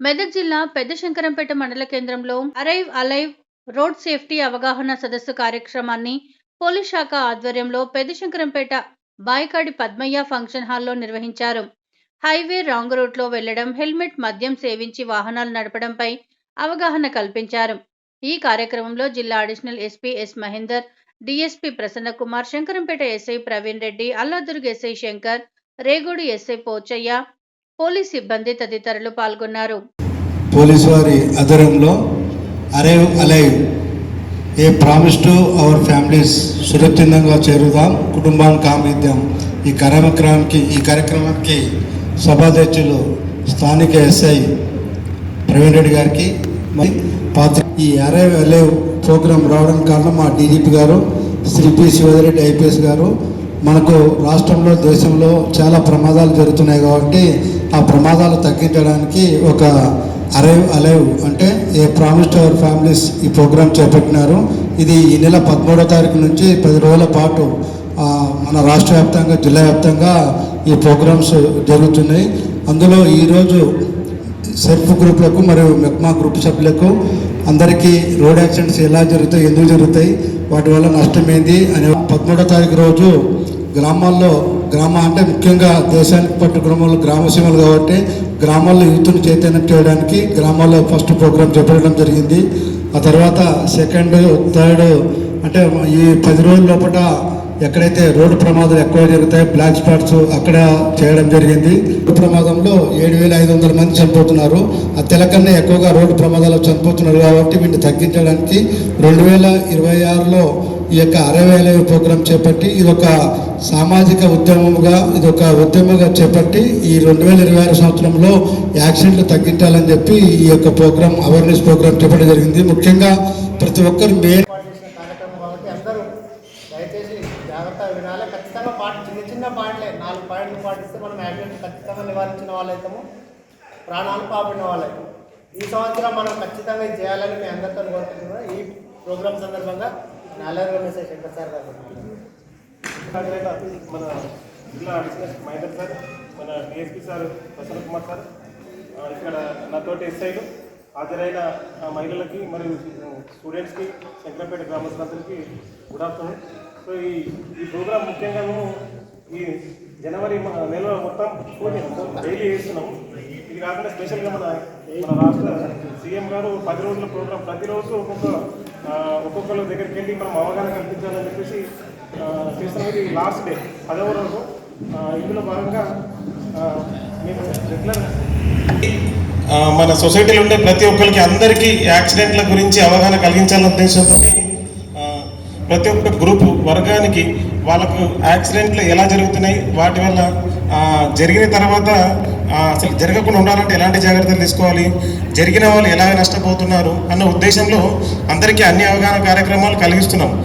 మెదక్ జిల్లా పెద్ద శంకరంపేట మండల కేంద్రంలో అరైవ్ అలైవ్ రోడ్ సేఫ్టీ అవగాహన సదస్సు కార్యక్రమాన్ని పోలీస్ శాఖ ఆధ్వర్యంలో పెద్ద శంకరంపేట బాయకాడి పద్మయ్య ఫంక్షన్ హాల్లో నిర్వహించారు. హైవే రాంగ్ రూట్లో వెళ్ళడం హెల్మెట్ మద్యం సేవించి వాహనాలు నడపడంపై అవగాహన కల్పించారు. ఈ కార్యక్రమంలో జిల్లా additional SP S Mahender DSP Prasanna Kumar Shankarampet SI Praveen Reddy Alladurg SI Shankar Regode SI Pochaiah police సిబ్బంది తదితరులు పాల్గొన్నారు. పోలీస్ వారి ఆధ్వర్యంలో arrive alive a promise to our families సురక్షితంగా చేరుదాం కుటుంబాన్ని కామిద్దాం ఈ కార్యక్రమానికి ఈ కార్యక్రమానికి సభాధ్యక్షులు స్థానిక ఎస్ఐ ప్రవీణ్ రెడ్డి గారికి పాత్ర ఈ అరైవ్ అలైవ్ ప్రోగ్రాం రావడం కారణం మా డీజీపీ గారు శ్రీ పి శివరెడ్డి ఐపీఎస్ గారు. మనకు రాష్ట్రంలో దేశంలో చాలా ప్రమాదాలు జరుగుతున్నాయి కాబట్టి ఆ ప్రమాదాలు తగ్గించడానికి ఒక అరైవ్ అలైవ్ అంటే a promise to our families ఈ ప్రోగ్రాం చేపట్టినారు. ఇది ఈ నెల పదమూడో తారీఖు నుంచి పది రోజుల పాటు మన రాష్ట్ర వ్యాప్తంగా జిల్లా వ్యాప్తంగా ఈ ప్రోగ్రామ్స్ జరుగుతున్నాయి. అందులో ఈరోజు సెల్ఫ్ గ్రూప్లకు మరియు మెక్మా గ్రూప్ సభ్యులకు అందరికీ రోడ్ యాక్సిడెంట్స్ ఎలా జరుగుతాయి ఎందుకు జరుగుతాయి వాటి వల్ల నష్టం ఏంది అని పదమూడో తారీఖు రోజు గ్రామాల్లో గ్రామ అంటే ముఖ్యంగా దేశానికి పట్టు గ్రామ గ్రామసీమలు కాబట్టి గ్రామాల్లో యూత్ను చైతన్యం చేయడానికి గ్రామాల్లో ఫస్ట్ ప్రోగ్రామ్ చేపట్టడం జరిగింది. ఆ తర్వాత సెకండ్ థర్డ్ అంటే ఈ పది రోజుల లోపల ఎక్కడైతే రోడ్డు ప్రమాదాలు ఎక్కువ జరుగుతాయి బ్లాక్ స్పాట్స్ అక్కడ చేయడం జరిగింది. రోడ్డు ప్రమాదంలో ఏడు వేల ఐదు వందల మంది చనిపోతున్నారు. ఆ తెలకన్నా ఎక్కువగా రోడ్డు ప్రమాదాలు చనిపోతున్నారు కాబట్టి వీటిని తగ్గించడానికి రెండు వేల ఇరవై ఆరులో ఈ యొక్క అరవై వేల ప్రోగ్రాం చేపట్టి ఇది ఒక సామాజిక ఉద్యమముగా ఇది ఒక ఉద్యమంగా చేపట్టి ఈ రెండు వేల ఇరవై ఆరు సంవత్సరంలో యాక్సిడెంట్లు తగ్గించాలని చెప్పి ఈ యొక్క ప్రోగ్రాం అవేర్నెస్ ప్రోగ్రాం చేపట్టడం జరిగింది. ముఖ్యంగా ప్రతి ఒక్కరు మెయిన్ ఏర్పాటు కార్యక్రమం కాబట్టి అందరూ దయచేసి జాగ్రత్త వినాలి ఖచ్చితంగా పాటి చిన్న చిన్న పాయింట్లే నాలుగు పాయింట్లు పాటిస్తే మనం యాక్సిడెంట్ ఖచ్చితంగా నివారించిన వాళ్ళైతాము ప్రాణాలు పాపిన వాళ్ళైతాము ఈ సంవత్సరం మనం ఖచ్చితంగా చేయాలని మీ అందరితో కోరుకుంటున్నాం. ఈ ప్రోగ్రామ్ సందర్భంగా నాలుగు మెసేజ్ శంకర్ సార్ మన జిల్లా అడిషనల్ మహేందర్ సార్ మన DSP sir Prasanna Kumar sir ఇక్కడ నాతోటి ఎస్ఐలు హాజరైన మహిళలకి మరియు స్టూడెంట్స్కి శంకరపేట గ్రామస్తులందరికీ గుడ్ ఆఫ్టర్నూన్. సో ఈ ఈ ప్రోగ్రామ్ ముఖ్యంగా మేము ఈ జనవరి నెల మొత్తం డైలీ చేస్తున్నాము. ఇది కాకుండా స్పెషల్గా మన మన రాష్ట్ర సీఎం గారు పది రోజుల ప్రోగ్రాం ప్రతిరోజు ఒక్కొక్క ఒక్కొక్కరి దగ్గరికి వెళ్ళి మనం అవగాహన కల్పించాలని చెప్పేసి ఆ, చేస్తున్నాం ఇది లాస్ట్ డే పదవ రోజు ఇందులో భాగంగా మేము రెగ్యులర్ మన సొసైటీలో ఉండే ప్రతి ఒక్కరికి అందరికీ యాక్సిడెంట్ల గురించి అవగాహన కలిగించాలనే ఉద్దేశంతో ప్రతి ఒక్క గ్రూప్ వర్గానికి వాళ్ళకు యాక్సిడెంట్లు ఎలా జరుగుతున్నాయి వాటి వల్ల జరిగిన తర్వాత అసలు జరగకుండా ఉండాలంటే ఎలాంటి జాగ్రత్తలు తీసుకోవాలి? జరిగిన వాళ్ళు ఎలా నష్టపోతున్నారు? అన్న ఉద్దేశంలో అందరికీ అన్ని అవగాహన కార్యక్రమాలు కలిగిస్తున్నాం.